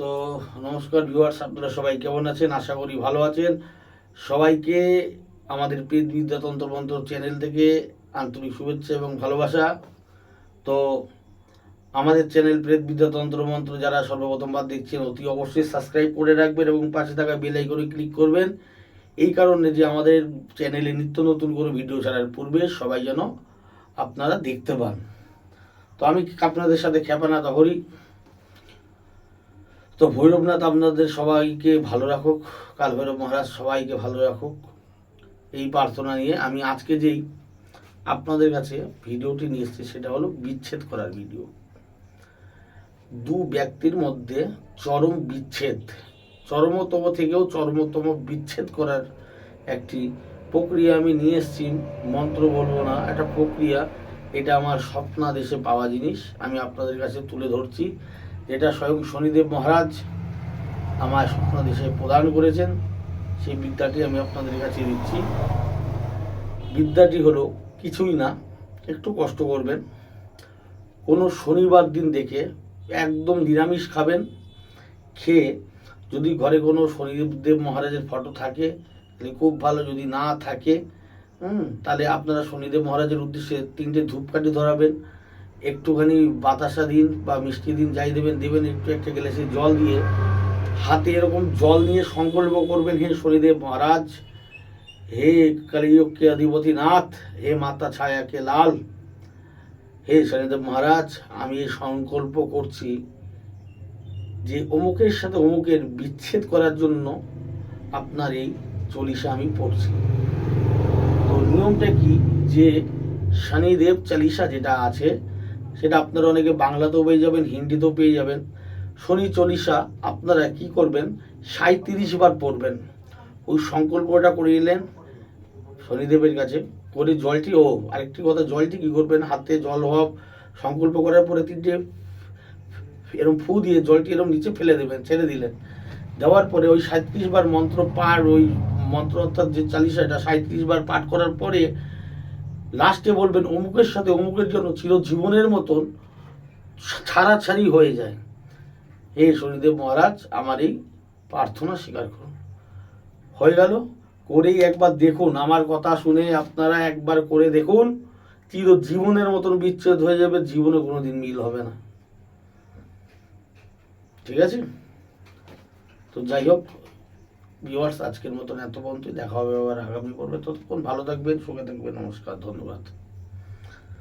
তো নমস্কার ভিউয়ার্স আপনারা সবাই কেমন আছেন? আশা করি ভালো আছেন। সবাইকে আমাদের পেট বিদ্যা তন্ত্রমন্ত্র চ্যানেল থেকে আন্তরিক শুভেচ্ছা এবং ভালোবাসা। তো আমাদের চ্যানেল প্রেত বিদ্যা তন্ত্রমন্ত্র যারা সর্বপ্রথমবার দেখছেন, অতি অবশ্যই সাবস্ক্রাইব করে রাখবেন এবং পাশে থাকা বেল আইকনে ক্লিক করবেন। এই কারণে যে আমাদের চ্যানেলে নিত্য নতুন করে ভিডিও ছাড়ার পূর্বে সবাই যেন আপনারা দেখতে পান। তো আমি আপনাদের সাথে খেপানা দহরি তো ভৈরবনাথ আপনাদের সবাইকে ভালো রাখুক কাল ভৈরব মহারাজ সবাইকে ভালো রাখুক। এই প্রার্থনা নিয়ে আমি আজকে যেই আপনাদের কাছে ভিডিওটি নিয়ে এসেছি, সেটা হলো বিচ্ছেদ করার ভিডিও। দু ব্যক্তির মধ্যে চরম বিচ্ছেদ, চরমতম থেকেও চরমতম বিচ্ছেদ করার একটি প্রক্রিয়া আমি নিয়ে এসেছি, মন্ত্র বলব না, একটা প্রক্রিয়া। এটা আমার স্বপ্নাদেশে পাওয়া জিনিস, আমি আপনাদের কাছে তুলে ধরছি। যেটা স্বয়ং শনিদেব মহারাজ আমার স্বপ্নাদেশে প্রদান করেছেন। সেই বিদ্যাটি আমি আপনাদের কাছে দিচ্ছি। বিদ্যাটি হলো কিছুই না, একটু কষ্ট করবেন। কোনো শনিবার দিন দেখে একদম নিরামিষ খাবেন। খেয়ে যদি ঘরে কোনো শনিদেব মহারাজের ফটো থাকে, তাহলে খুব ভালো। যদি না থাকে, হুম, তাহলে আপনারা শনিদেব মহারাজের উদ্দেশ্যে তিনটে ধূপকাঠি ধরাবেন। একটুখানি বাতাসা দিন বা মিষ্টি দিন যাই দেবেন দেবেন একটু একটা গ্লাসে জল দিয়ে, হাতে এরকম জল নিয়ে সংকল্প করবেন, হে শনিদেব মহারাজ, হে কলিযুগকে অধিপতি নাথ হে মাতা ছায়াকে লাল, হে শনিদেব মহারাজ, আমি সংকল্প করছি যে অমুকের সাথে অমুকের বিচ্ছেদ করার জন্য আপনার এই চলিসা আমি পড়ছি। তো নিয়মটা কি? যে শনিদেব চালিসা যেটা আছে সেটা আপনারা অনেকে বাংলাতেও পেয়ে যাবেন, হিন্দিতেও পেয়ে যাবেন। শনি চল্লিশা, আপনারা কি করবেন? সাঁত্রিশ বার পড়বেন। ওই সংকল্পটা করে নিলেন শনিদেবের কাছে। করে জলটি, ও, আরেকটি কথা, জলটি কি করবেন? হাতে জল হওয়া সংকল্প করার পরে তিনটে এরকম ফু দিয়ে জলটি এরকম নিচে ফেলে দেবেন, ছেড়ে দিলেন। দেওয়ার পরে ওই সাঁত্রিশ বার মন্ত্র পাঠ, ওই মন্ত্র অর্থাৎ যে চালিশাটা সাঁত্রিশ বার পাঠ করার পরে লাস্টে বলবেন, অমুকের সাথে অমুকের জন্য চিরজীবনের মতন ছাড়াছাড়ি হয়ে যায়। হে শনিদেব মহারাজ, আমার এই প্রার্থনা স্বীকার করুন। হয়ে গেল। করেই একবার দেখুন, আমার কথা শুনে আপনারা একবার করে দেখুন চির জীবনের মতন বিচ্ছেদ হয়ে যাবে, জীবনে কোনোদিন মিল হবে না। ঠিক আছে? তো যাই হোক ভিউয়ার্স আজকের মতন এত পর্যন্তই। দেখা হবে আবার আগামী পর্বে। ততক্ষণ ভালো থাকবেন, সুখে থাকবেন। নমস্কার, ধন্যবাদ।